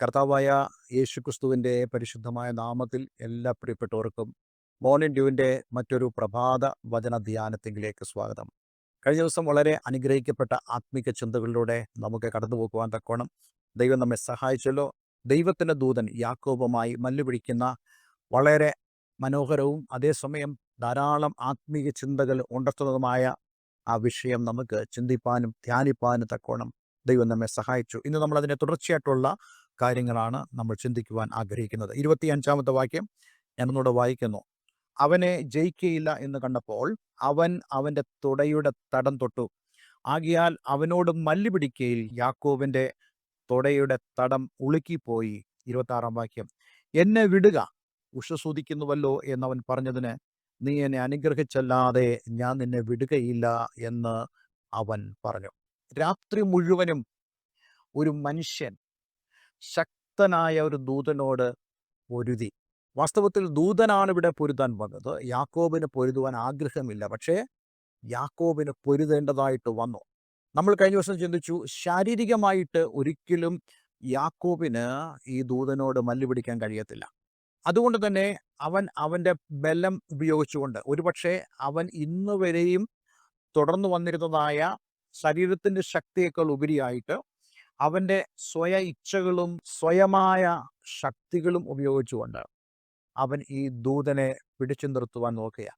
കർത്താവായ യേശുക്രിസ്തുവിന്റെ പരിശുദ്ധമായ നാമത്തിൽ എല്ലാ പ്രിയപ്പെട്ടവർക്കും മോർണിംഗ് ഡ്യൂവിന്റെ മറ്റൊരു പ്രഭാത വചന ധ്യാനത്തിലേക്ക് സ്വാഗതം. കഴിഞ്ഞ ദിവസം വളരെ അനുഗ്രഹിക്കപ്പെട്ട ആത്മീക ചിന്തകളിലൂടെ നമുക്ക് കടന്നു പോകുവാൻ തക്കോണം ദൈവം നമ്മെ സഹായിച്ചല്ലോ. ദൈവത്തിന്റെ ദൂതൻ യാക്കോബുമായി മല്ലുപിടിക്കുന്ന വളരെ മനോഹരവും അതേസമയം ധാരാളം ആത്മീയ ചിന്തകൾ ഉണർത്തുന്നതുമായ ആ വിഷയം നമുക്ക് ചിന്തിപ്പാനും ധ്യാനിപ്പാനും തക്കോണം ദൈവം നമ്മെ സഹായിച്ചു. ഇന്ന് നമ്മൾ അതിനെ തുടർച്ചയായിട്ടുള്ള കാര്യങ്ങളാണ് നമ്മൾ ചിന്തിക്കുവാൻ ആഗ്രഹിക്കുന്നത്. ഇരുപത്തിയഞ്ചാമത്തെ വാക്യം ഞാനൊന്നുകൂടെ വായിക്കുന്നു. അവനെ ജയിക്കയില്ല എന്ന് കണ്ടപ്പോൾ അവൻ അവന്റെ തുടയുടെ തടം തൊട്ടു. ആകിയാൽ അവനോട് മല്ലു പിടിക്കയിൽ യാക്കോബിന്റെ തുടയുടെ തടം ഉളുക്കിപ്പോയി. ഇരുപത്തി ആറാം വാക്യം. എന്നെ വിടുക ഉഷസൂതിക്കുന്നുവല്ലോ എന്നവൻ പറഞ്ഞതിന് നീ എന്നെ അനുഗ്രഹിച്ചല്ലാതെ ഞാൻ നിന്നെ വിടുകയില്ല എന്ന് അവൻ പറഞ്ഞു. രാത്രി മുഴുവനും ഒരു മനുഷ്യൻ ശക്തനായ ഒരു ദൂതനോട് പൊരുതി. വാസ്തവത്തിൽ ദൂതനാണ് ഇവിടെ പൊരുതാൻ വന്നത്. യാക്കോബിന് പൊരുതുവാൻ ആഗ്രഹമില്ല. പക്ഷേ യാക്കോബിന് പൊരുതേണ്ടതായിട്ട് വന്നു. നമ്മൾ കഴിഞ്ഞ ദിവസം ചിന്തിച്ചു ശാരീരികമായിട്ട് ഒരിക്കലും യാക്കോബിന് ഈ ദൂതനോട് മല്ലുപിടിക്കാൻ കഴിയത്തില്ല. അതുകൊണ്ട് തന്നെ അവൻ അവന്റെ ബലം ഉപയോഗിച്ചുകൊണ്ട് ഒരുപക്ഷെ അവൻ ഇന്ന് വരെയും തുടർന്നു വന്നിരുന്നതായ ശരീരത്തിന്റെ ശക്തിയേക്കാൾ ഉപരിയായിട്ട് അവന്റെ സ്വയ ഇച്ഛകളും സ്വയമായ ശക്തികളും ഉപയോഗിച്ചുകൊണ്ട് അവൻ ഈ ദൂതനെ പിടിച്ചു നിർത്തുവാൻ നോക്കുക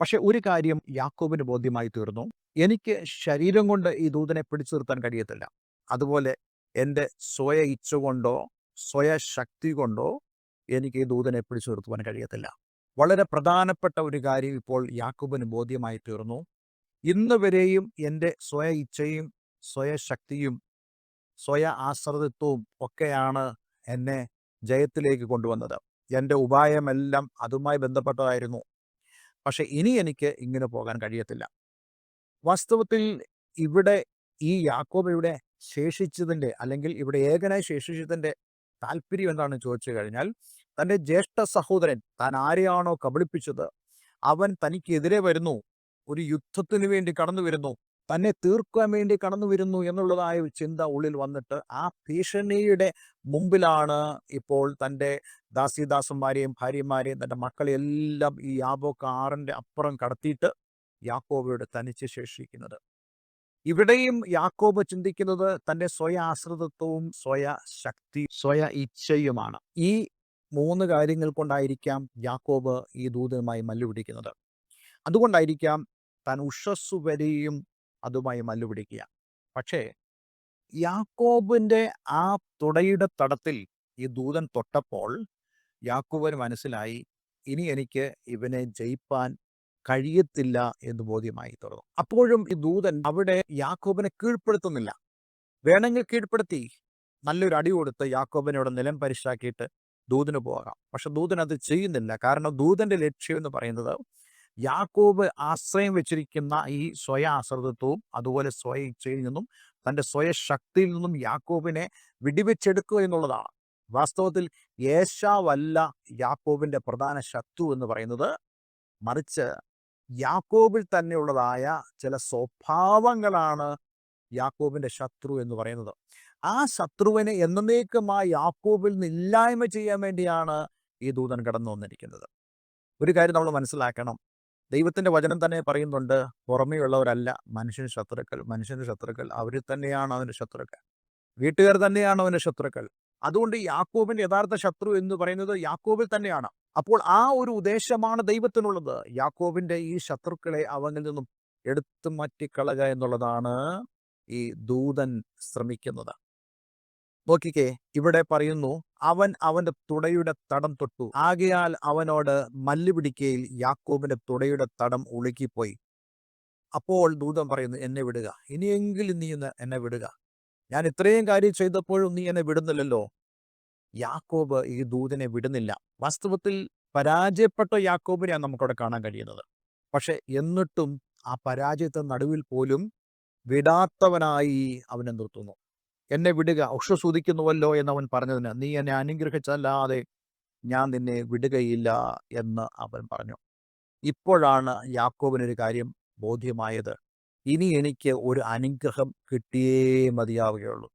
പക്ഷെ ഒരു കാര്യം യാക്കോബിന് ബോധ്യമായി തീർന്നു. എനിക്ക് ശരീരം കൊണ്ട് ഈ ദൂതനെ പിടിച്ചു നിർത്താൻ കഴിയത്തില്ല. അതുപോലെ എന്റെ സ്വയ ഇച്ഛ കൊണ്ടോ സ്വയ ശക്തി കൊണ്ടോ എനിക്ക് ഈ ദൂതനെ പിടിച്ചു നിർത്തുവാൻ കഴിയത്തില്ല. വളരെ പ്രധാനപ്പെട്ട ഒരു കാര്യം ഇപ്പോൾ യാക്കോബിന് ബോധ്യമായി തീർന്നു. ഇന്ന് വരെയും എന്റെ സ്വയ ഇച്ഛയും സ്വയ ശക്തിയും സ്വയ ആശ്രിതത്വവും ഒക്കെയാണ് എന്നെ ജയത്തിലേക്ക് കൊണ്ടുവന്നത്. എന്റെ ഉപായമെല്ലാം അതുമായി ബന്ധപ്പെട്ടതായിരുന്നു. പക്ഷെ ഇനി എനിക്ക് ഇങ്ങനെ പോകാൻ കഴിയത്തില്ല. വാസ്തവത്തിൽ ഇവിടെ ഈ യാക്കോബ് ഇവിടെ ശേഷിച്ചതിന്റെ അല്ലെങ്കിൽ ഇവിടെ ഏകനായി ശേഷിച്ചതിന്റെ താല്പര്യം എന്താണെന്ന് ചോദിച്ചു കഴിഞ്ഞാൽ തന്റെ ജ്യേഷ്ഠ സഹോദരൻ താൻ ആരെയാണോ കബളിപ്പിച്ചത് അവൻ തനിക്കെതിരെ വരുന്നു ഒരു യുദ്ധത്തിന് വേണ്ടി കടന്നു വരുന്നു തന്നെ തീർക്കാൻ വേണ്ടി കടന്നു വരുന്നു എന്നുള്ളതായ ഒരു ചിന്ത ഉള്ളിൽ വന്നിട്ട് ആ ഭീഷണിയുടെ മുമ്പിലാണ് ഇപ്പോൾ തന്റെ ദാസിദാസന്മാരെയും ഭാര്യമാരെയും തന്റെ മക്കളെയെല്ലാം ഈ യാബോക്ക ആറിന്റെ അപ്പുറം കടത്തിയിട്ട് യാക്കോബയുടെ തനിച്ച് ശേഷിക്കുന്നത്. ഇവിടെയും യാക്കോബ് ചിന്തിക്കുന്നത് തന്റെ സ്വയ ആശ്രിതത്വവും സ്വയ ശക്തി സ്വയ ഇച്ഛയുമാണ്. ഈ മൂന്ന് കാര്യങ്ങൾ കൊണ്ടായിരിക്കാം യാക്കോബ് ഈ ദൂതനുമായി മല്ലുപിടിക്കുന്നത് അതുകൊണ്ടായിരിക്കാം താൻ ഉഷസ്സു വരെയും അതുമായി മല്ലുപിടിക്കുക. പക്ഷേ യാക്കോബിന്റെ ആ തുടയുടെ തടത്തിൽ ഈ ദൂതൻ തൊട്ടപ്പോൾ യാക്കോബിന് മനസ്സിലായി ഇനി എനിക്ക് ഇവനെ ജയിപ്പാൻ കഴിയത്തില്ല എന്ന് ബോധ്യമായി തുടർന്നു അപ്പോഴും ഈ ദൂതൻ അവിടെ യാക്കോബിനെ കീഴ്പ്പെടുത്തുന്നില്ല. വേണമെങ്കിൽ കീഴ്പ്പെടുത്തി നല്ലൊരു അടി കൊടുത്ത് യാക്കോബിനോട് നിലം പരിശാക്കിയിട്ട് ദൂതന് പോകാം. പക്ഷെ ദൂതൻ അത് ചെയ്യുന്നില്ല. കാരണം ദൂതന്റെ ലക്ഷ്യം എന്ന് പറയുന്നത് യാക്കോബ് ആശ്രയം വെച്ചിരിക്കുന്ന ഈ സ്വയ ആശ്രിതത്വവും അതുപോലെ സ്വയ ഇച്ഛയിൽ നിന്നും തന്റെ സ്വയ ശക്തിയിൽ നിന്നും യാക്കോബിനെ വിടിവെച്ചെടുക്കുക എന്നുള്ളതാണ്. വാസ്തവത്തിൽ യേശാവല്ല യാക്കോബിന്റെ പ്രധാന ശത്രു എന്ന് പറയുന്നത് മറിച്ച് യാക്കോബിൽ തന്നെയുള്ളതായ ചില സ്വഭാവങ്ങളാണ് യാക്കോബിന്റെ ശത്രു എന്ന് പറയുന്നത്. ആ ശത്രുവിനെ എന്നേക്കുമായി യാക്കോബിൽ നിന്ന് ഇല്ലായ്മ ചെയ്യാൻ വേണ്ടിയാണ് ഈ ദൂതൻ കടന്നു വന്നിരിക്കുന്നത് ഒരു കാര്യം നമ്മൾ മനസ്സിലാക്കണം. ദൈവത്തിന്റെ വചനം തന്നെ പറയുന്നുണ്ട് പുറമേയുള്ളവരല്ല മനുഷ്യന് ശത്രുക്കൾ മനുഷ്യന്റെ ശത്രുക്കൾ അവർ തന്നെയാണ് അവന്റെ ശത്രുക്കൾ വീട്ടുകാർ തന്നെയാണ് അവന്റെ ശത്രുക്കൾ. അതുകൊണ്ട് യാക്കോബിന്റെ യഥാർത്ഥ ശത്രു എന്ന് പറയുന്നത് യാക്കോബിൽ തന്നെയാണ്. അപ്പോൾ ആ ഒരു ഉദ്ദേശമാണ് ദൈവത്തിനുള്ളത്. യാക്കോബിന്റെ ഈ ശത്രുക്കളെ അവനിൽ നിന്നും എടുത്തു മാറ്റിക്കളക എന്നുള്ളതാണ് ഈ ദൂതൻ ശ്രമിക്കുന്നത്. നോക്കിക്കേ ഇവിടെ പറയുന്നു അവൻ അവന്റെ തുടയുടെ തടം തൊട്ടു. ആകയാൽ അവനോട് മല്ല് പിടിക്കയിൽ യാക്കോബിന്റെ തുടയുടെ തടം ഉളുക്കിപ്പോയി അപ്പോൾ ദൂതൻ പറയുന്നു എന്നെ വിടുക. ഇനിയെങ്കിലും നീ എന്നെ വിടുക. ഞാൻ ഇത്രയും കാര്യം ചെയ്തപ്പോഴും നീ എന്നെ വിടുന്നില്ലല്ലോ. യാക്കോബ് ഈ ദൂതനെ വിടുന്നില്ല. വാസ്തവത്തിൽ പരാജയപ്പെട്ട യാക്കോബിനെയാണ് നമുക്കവിടെ കാണാൻ കഴിയുന്നത്. പക്ഷെ എന്നിട്ടും ആ പരാജയത്തിന് നടുവിൽ പോലും വിടാത്തവനായി അവനെ നിർത്തുന്നു. എന്നെ വിടുക എന്ന് അവൻ പറഞ്ഞതിന് നീ എന്നെ അനുഗ്രഹിച്ചല്ലാതെ ഞാൻ നിന്നെ വിടുകയില്ല എന്ന് അവൻ പറഞ്ഞു. ഇപ്പോഴാണ് യാക്കോബിനൊരു കാര്യം ബോധ്യമായത്. ഇനി എനിക്ക് ഒരു അനുഗ്രഹം കിട്ടിയേ മതിയാവുകയുള്ളൂ.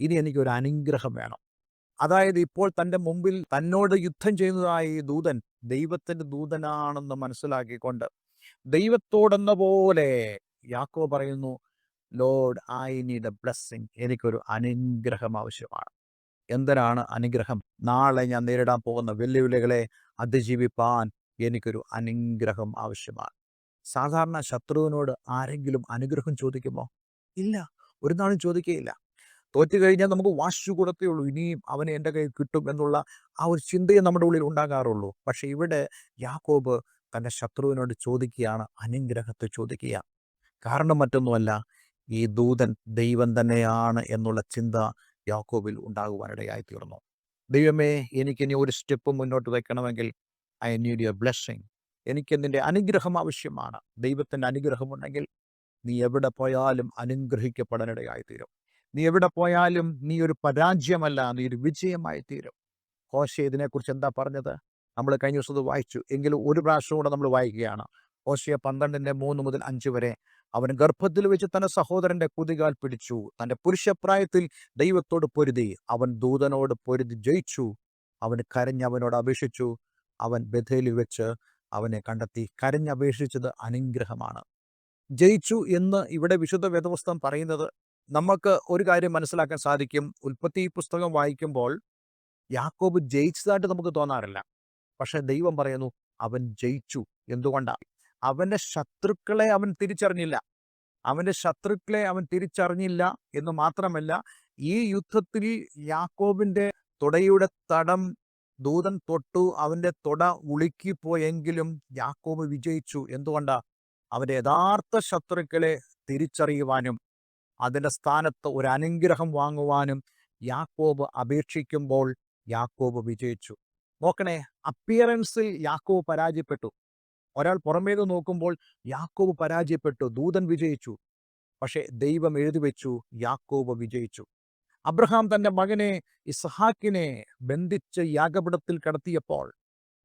ഇനി എനിക്ക് ഒരു അനുഗ്രഹം വേണം. അതായത് ഇപ്പോൾ തന്റെ മുമ്പിൽ തന്നോട് യുദ്ധം ചെയ്യുന്നതായ ഈ ദൂതൻ ദൈവത്തിന്റെ ദൂതനാണെന്ന് മനസ്സിലാക്കിക്കൊണ്ട് ദൈവത്തോടെന്ന പോലെ യാക്കോ പറയുന്നു Lord I need a blessing എനിക്കൊരു അനുഗ്രഹം ആവശ്യമാണ്. എന്തിനാണ് അനുഗ്രഹം? നാളെ ഞാൻ നേരിടാൻ പോകുന്ന വെല്ലുവിളികളെ അതിജീവിപ്പാൻ എനിക്കൊരു അനുഗ്രഹം ആവശ്യമാണ്. സാധാരണ ശത്രുവിനോട് ആരെങ്കിലും അനുഗ്രഹം ചോദിക്കുമോ? ഇല്ല. ഒരു നാളും ചോദിക്കുകയില്ല തോറ്റു കഴിഞ്ഞാൽ നമുക്ക് വാശു കൊടുത്തേ ഉള്ളൂ. ഇനിയും അവന് എന്റെ കയ്യിൽ കിട്ടും എന്നുള്ള ആ ഒരു ചിന്തയെ നമ്മുടെ ഉള്ളിൽ ഉണ്ടാകാറുള്ളൂ. പക്ഷെ ഇവിടെ യാക്കോബ് തന്റെ ശത്രുവിനോട് ചോദിക്കുകയാണ് അനുഗ്രഹത്തെ ചോദിക്കുക കാരണം മറ്റൊന്നുമല്ല ഈ ദൂതൻ ദൈവം തന്നെയാണ് എന്നുള്ള ചിന്ത യാക്കോബിൽ ഉണ്ടാകുവാനിടയായി തീർന്നു. ദൈവമേ എനിക്കിനി ഒരു സ്റ്റെപ്പ് മുന്നോട്ട് വയ്ക്കണമെങ്കിൽ ഐ നീഡ് യുവർ ബ്ലെസ്സിങ്. എനിക്ക് നിന്റെ അനുഗ്രഹം ആവശ്യമാണ്. ദൈവത്തിന്റെ അനുഗ്രഹമുണ്ടെങ്കിൽ നീ എവിടെ പോയാലും അനുഗ്രഹിക്കപ്പെടാനിടയായി തീരും. നീ എവിടെ പോയാലും നീ ഒരു പരാജയമല്ല നീ ഒരു വിജയമായി തീരും. ഹോശ ഇതിനെക്കുറിച്ച് എന്താ പറഞ്ഞത്? നമ്മൾ കഴിഞ്ഞ ദിവസം വായിച്ചു. എങ്കിലും ഒരു പ്രാവശ്യം കൂടെ നമ്മൾ വായിക്കുകയാണ്. ഹോശയ പന്ത്രണ്ടിന്റെ മൂന്ന് മുതൽ അഞ്ച് വരെ അവൻ ഗർഭത്തിൽ വെച്ച് തന്റെ സഹോദരന്റെ കുതികാൽ പിടിച്ചു. തന്റെ പുരുഷപ്രായത്തിൽ ദൈവത്തോട് പൊരുതി. അവൻ ദൂതനോട് പൊരുതി ജയിച്ചു. അവന് കരഞ്ഞവനോട് അപേക്ഷിച്ചു. അവൻ ബഥേലിൽ വെച്ച് അവനെ കണ്ടെത്തി. കരഞ്ഞപേക്ഷിച്ചത് അനുഗ്രഹമാണ്. ജയിച്ചു എന്ന് ഇവിടെ വിശുദ്ധ വേദപുസ്തകം പറയുന്നത് നമുക്ക് ഒരു കാര്യം മനസ്സിലാക്കാൻ സാധിക്കും. ഉൽപ്പത്തി പുസ്തകം വായിക്കുമ്പോൾ യാക്കോബ് ജയിച്ചതായിട്ട് നമുക്ക് തോന്നാറില്ല. പക്ഷെ ദൈവം പറയുന്നു അവൻ ജയിച്ചു. എന്തുകൊണ്ടാണ് അവന്റെ ശത്രുക്കളെ അവൻ തിരിച്ചറിഞ്ഞില്ല. അവന്റെ ശത്രുക്കളെ അവൻ തിരിച്ചറിഞ്ഞില്ല എന്ന് മാത്രമല്ല ഈ യുദ്ധത്തിൽ യാക്കോബിന്റെ തുടയുടെ തടം ദൂതൻ തൊട്ടു അവന്റെ തുട ഉളുക്കിപ്പോയെങ്കിലും യാക്കോബ് വിജയിച്ചു. എന്തുകൊണ്ടാ? അവന്റെ യഥാർത്ഥ ശത്രുക്കളെ തിരിച്ചറിയുവാനും അതിന്റെ സ്ഥാനത്ത് ഒരു അനുഗ്രഹം വാങ്ങുവാനും യാക്കോബ് അപേക്ഷിക്കുമ്പോൾ യാക്കോബ് വിജയിച്ചു. നോക്കണേ അപ്പിയറൻസിൽ യാക്കോബ് പരാജയപ്പെട്ടു. ഒരാൾ പുറമേത് നോക്കുമ്പോൾ യാക്കോബ് പരാജയപ്പെട്ടു ദൂതൻ വിജയിച്ചു. പക്ഷേ ദൈവം എഴുതി വെച്ചു യാക്കോബ് വിജയിച്ചു. അബ്രഹാം തന്റെ മകനെ ഇസ്ഹാക്കിനെ ബന്ധിച്ച് യാഗപിടത്തിൽ കടത്തിയപ്പോൾ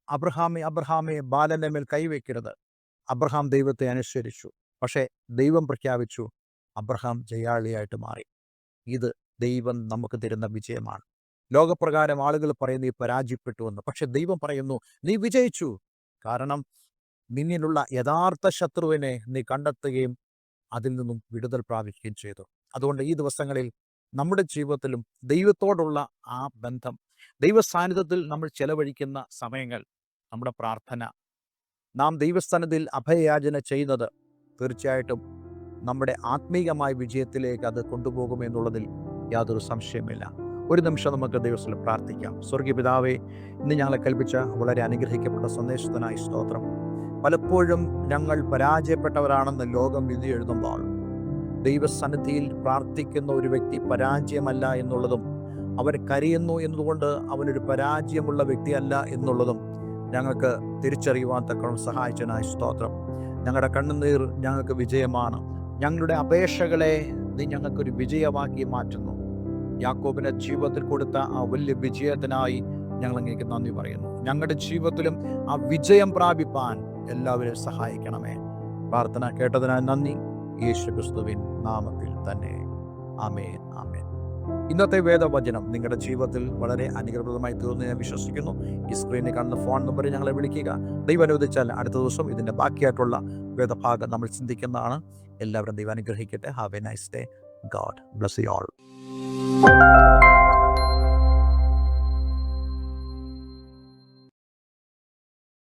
അബ്രഹാമെ അബ്രഹാമെ ബാലന്റെ മേൽ കൈവയ്ക്കരുത് അബ്രഹാം ദൈവത്തെ അനുസരിച്ചു. പക്ഷേ ദൈവം പ്രഖ്യാപിച്ചു അബ്രഹാം ജയാളിയായിട്ട് മാറി. ഇത് ദൈവം നമുക്ക് തരുന്ന വിജയമാണ്. ലോകപ്രകാരം ആളുകൾ പറയുന്നു ഈ പരാജയപ്പെട്ടു എന്ന്. പക്ഷെ ദൈവം പറയുന്നു നീ വിജയിച്ചു. കാരണം നിന്നിലുള്ള യഥാർത്ഥ ശത്രുവിനെ നീ കണ്ടെത്തുകയും അതിൽ നിന്നും വിടുതൽ പ്രാപിക്കുകയും ചെയ്തു. അതുകൊണ്ട് ഈ ദിവസങ്ങളിൽ നമ്മുടെ ജീവിതത്തിലും ദൈവത്തോടുള്ള ആ ബന്ധം ദൈവ സാന്നിധ്യത്തിൽ നമ്മൾ ചെലവഴിക്കുന്ന സമയങ്ങൾ നമ്മുടെ പ്രാർത്ഥന നാം ദൈവസ്ഥാനത്തിൽ അഭയയാചന ചെയ്യുന്നത് തീർച്ചയായിട്ടും നമ്മുടെ ആത്മീയമായ വിജയത്തിലേക്ക് അത് കൊണ്ടുപോകുമെന്നുള്ളതിൽ യാതൊരു സംശയമില്ല ഒരു നിമിഷം നമുക്ക് ദൈവത്തിൽ പ്രാർത്ഥിക്കാം. സ്വർഗീയ ഇന്ന് ഞങ്ങളെ കൽപ്പിച്ച വളരെ അനുഗ്രഹിക്കപ്പെട്ട സന്ദേശത്തിനായി സ്തോത്രം. പലപ്പോഴും ഞങ്ങൾ പരാജയപ്പെട്ടവരാണെന്ന് ലോകം വിധി എഴുതുമ്പോൾ ദൈവസന്നിധിയിൽ പ്രാർത്ഥിക്കുന്ന ഒരു വ്യക്തി പരാജയമല്ല എന്നുള്ളതും അവർ കരയുന്നു എന്നതുകൊണ്ട് അവനൊരു പരാജയമുള്ള വ്യക്തിയല്ല എന്നുള്ളതും ഞങ്ങൾക്ക് തിരിച്ചറിയുവാൻ തക്കണം സഹായിച്ചനായ സ്തോത്രം. ഞങ്ങളുടെ കണ്ണുനീർ ഞങ്ങൾക്ക് വിജയമാണ്. ഞങ്ങളുടെ അപേക്ഷകളെ നീ ഞങ്ങൾക്കൊരു വിജയമാക്കി മാറ്റുന്നു. യാക്കോബിനെ ജീവിതത്തിൽ കൊടുത്ത ആ വലിയ വിജയത്തിനായി ഞങ്ങൾ അങ്ങേക്ക് നന്ദി പറയുന്നു. ഞങ്ങളുടെ ജീവിതത്തിലും ആ വിജയം പ്രാപിപ്പാൻ എല്ലാവരും സഹായിക്കണമേ. പ്രാർത്ഥന കേട്ടതിനാൽ നന്ദി. യേശു ക്രിസ്തുവിൻ നാമത്തിൽ തന്നെ. ആമേൻ ആമേൻ. ഇന്നത്തെ വേദവചനം നിങ്ങളുടെ ജീവിതത്തിൽ വളരെ അനുഗ്രഹപ്രദമായി തീർന്നു ഞാൻ വിശ്വസിക്കുന്നു. ഈ സ്ക്രീനിൽ കാണുന്ന ഫോൺ നമ്പറിൽ ഞങ്ങളെ വിളിക്കുക. ദൈവം അനുവദിച്ചാൽ അടുത്ത ദിവസം ഇതിന്റെ ബാക്കിയായിട്ടുള്ള വേദഭാഗം നമ്മൾ ചിന്തിക്കുന്നതാണ്. എല്ലാവരും ദൈവം അനുഗ്രഹിക്കട്ടെ. Have a nice day God bless you all